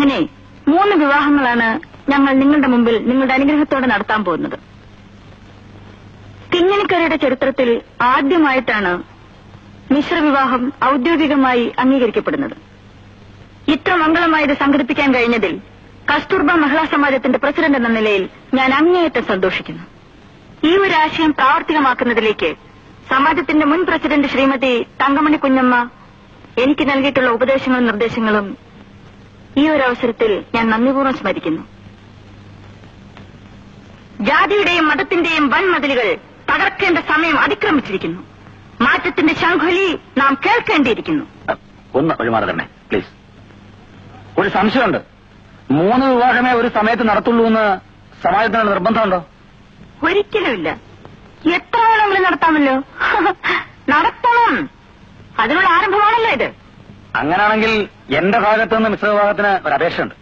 അങ്ങനെ മൂന്ന് വിവാഹങ്ങളാണ് ഞങ്ങൾ നിങ്ങളുടെ മുമ്പിൽ നിങ്ങളുടെ അനുഗ്രഹത്തോടെ നടത്താൻ പോകുന്നത്. തിങ്ങനിക്കരയുടെ ചരിത്രത്തിൽ ആദ്യമായിട്ടാണ് മിശ്രവിവാഹം ഔദ്യോഗികമായി അംഗീകരിക്കപ്പെടുന്നത്. ഇത്ര മംഗളമായി ഇത് സംഘടിപ്പിക്കാൻ കഴിഞ്ഞതിൽ കസ്തൂർബ മഹിളാ സമാജത്തിന്റെ പ്രസിഡന്റ് എന്ന നിലയിൽ ഞാൻ അങ്ങേയറ്റം സന്തോഷിക്കുന്നു. ഈ ഒരു ആശയം പ്രാവർത്തികമാക്കുന്നതിലേക്ക് സമാജത്തിന്റെ മുൻ പ്രസിഡന്റ് ശ്രീമതി തങ്കമണി കുഞ്ഞമ്മ എനിക്ക് നൽകിയിട്ടുള്ള ഉപദേശങ്ങളും നിർദ്ദേശങ്ങളും ഈ ഒരു അവസരത്തിൽ ഞാൻ നന്ദിപൂർവം സ്മരിക്കുന്നു. ജാതിയുടെയും മതത്തിന്റെയും വൻമതിലുകൾ തകർക്കേണ്ട സമയം അതിക്രമിച്ചിരിക്കുന്നു. മാറ്റത്തിന്റെ ശംഖുലി നാം കേൾക്കേണ്ടിയിരിക്കുന്നു. ഒന്ന് ഒഴിമാറി തന്നെ പ്ലീസ് ഒരു സംശയമുണ്ട്. മൂന്ന് വിവാഹമേ ഒരു സമയത്ത് നടത്തുള്ളൂ എന്ന് സമാജത്തിന് നിർബന്ധമുണ്ടോ? ഒരിക്കലുമില്ല. എത്ര വേണമെങ്കിലും നടത്താമല്ലോ? നടത്തണം. അതിനുള്ള ആരംഭമാണല്ലോ ഇത്. അങ്ങനാണെങ്കിൽ എന്റെ ഭാഗത്ത് നിന്ന് മിശ്ര വിഭാഗത്തിന് ഒരു അപേക്ഷയുണ്ട്.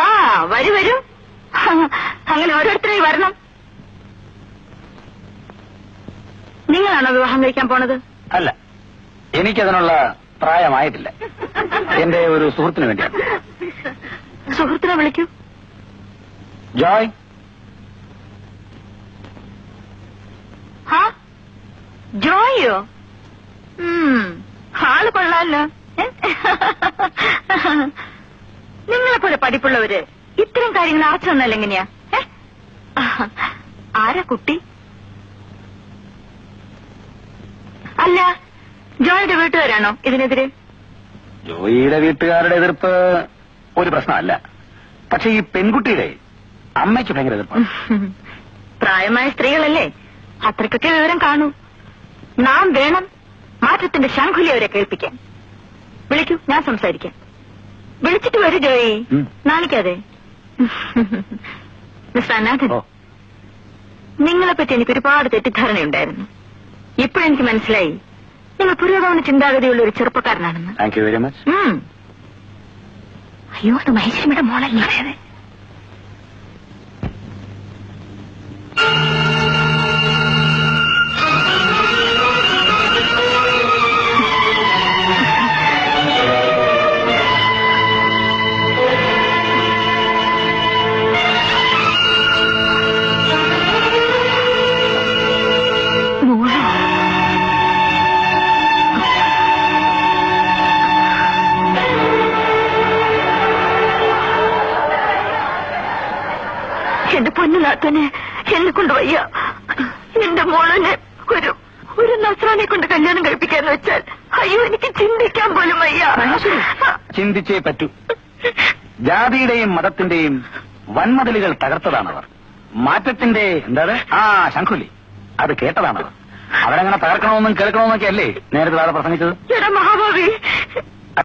ആ വരൂ വരൂ. അങ്ങനെ ഓരോരുത്തരെയും വരണം. നിങ്ങളാണോ വിവാഹം കഴിക്കാൻ പോണത്? അല്ല എനിക്കതിനുള്ള പ്രായമായിട്ടില്ല. എന്റെ ഒരു സുഹൃത്തിന് വേണ്ടിയാണ്. സുഹൃത്തിനെ വിളിക്കൂ. ജോയ്. ജോയോ ആൾ കൊള്ളാലോ. ഏ? നിങ്ങളെ പോലെ പഠിപ്പുള്ളവര് ഇത്തരം കാര്യങ്ങൾ അറച്ചു തന്നല്ല എങ്ങനെയാ? ആരാ കുട്ടി? അല്ല ജോയിയുടെ വീട്ടുകാരാണോ ഇതിനെതിരെ? ജോയിയുടെ വീട്ടുകാരുടെ എതിർപ്പ് ഒരു പ്രശ്നമല്ല. പക്ഷെ ഈ പെൺകുട്ടിയുടെ അമ്മയ്ക്ക് ഭയങ്കര എതിർപ്പാണ്. പ്രായമായ സ്ത്രീകളല്ലേ? അത്രക്കൊക്കെ വിവരം കാണൂ. നാം വേണം മാറ്റത്തിന്റെ ശംഖുലി അവരെ കേൾപ്പിക്കാൻ. വിളിക്കൂ ഞാൻ സംസാരിക്കാം. വിളിച്ചിട്ട് വരൂ ജോയി. നാണിക്കാതെ. മിസ്റ്റർ അനാഥൻ നിങ്ങളെ പറ്റി എനിക്ക് ഒരുപാട് തെറ്റിദ്ധാരണയുണ്ടായിരുന്നു. ഇപ്പോഴെനിക്ക് മനസ്സിലായി. നിങ്ങൾ പുരോഗമന ചിന്താഗതിയുള്ള ഒരു ചെറുപ്പക്കാരനാണെന്ന്. അയ്യോ അത് മഹേശ്വരിയുടെ മോളല്ലേ? എന്റെ പൊന്നുനാത്തനെ എന്നെ കൊണ്ട് വയ്യ. എന്റെ മോളനെ ഒരു ഒരു നസ്രാനെ കൊണ്ട് കല്യാണം കഴിപ്പിക്കാന്ന് വെച്ചാൽ അയ്യോ എനിക്ക് ചിന്തിക്കാൻ പോലും വയ്യ. ചിന്തിച്ചേ പറ്റൂ. ജാതിയുടെയും മതത്തിന്റെയും വൻമതിലുകൾ തകർത്തതാണവർ. മാറ്റത്തിന്റെ എന്താ ആ ശംഖുലി അത് കേട്ടതാണവർ. അവരങ്ങനെ തകർക്കണമെന്നും കേൾക്കണമെന്നൊക്കെ അല്ലേ നേരത്തെ വേറെ പ്രസംഗിച്ചത്? എടാ മഹാഭാവി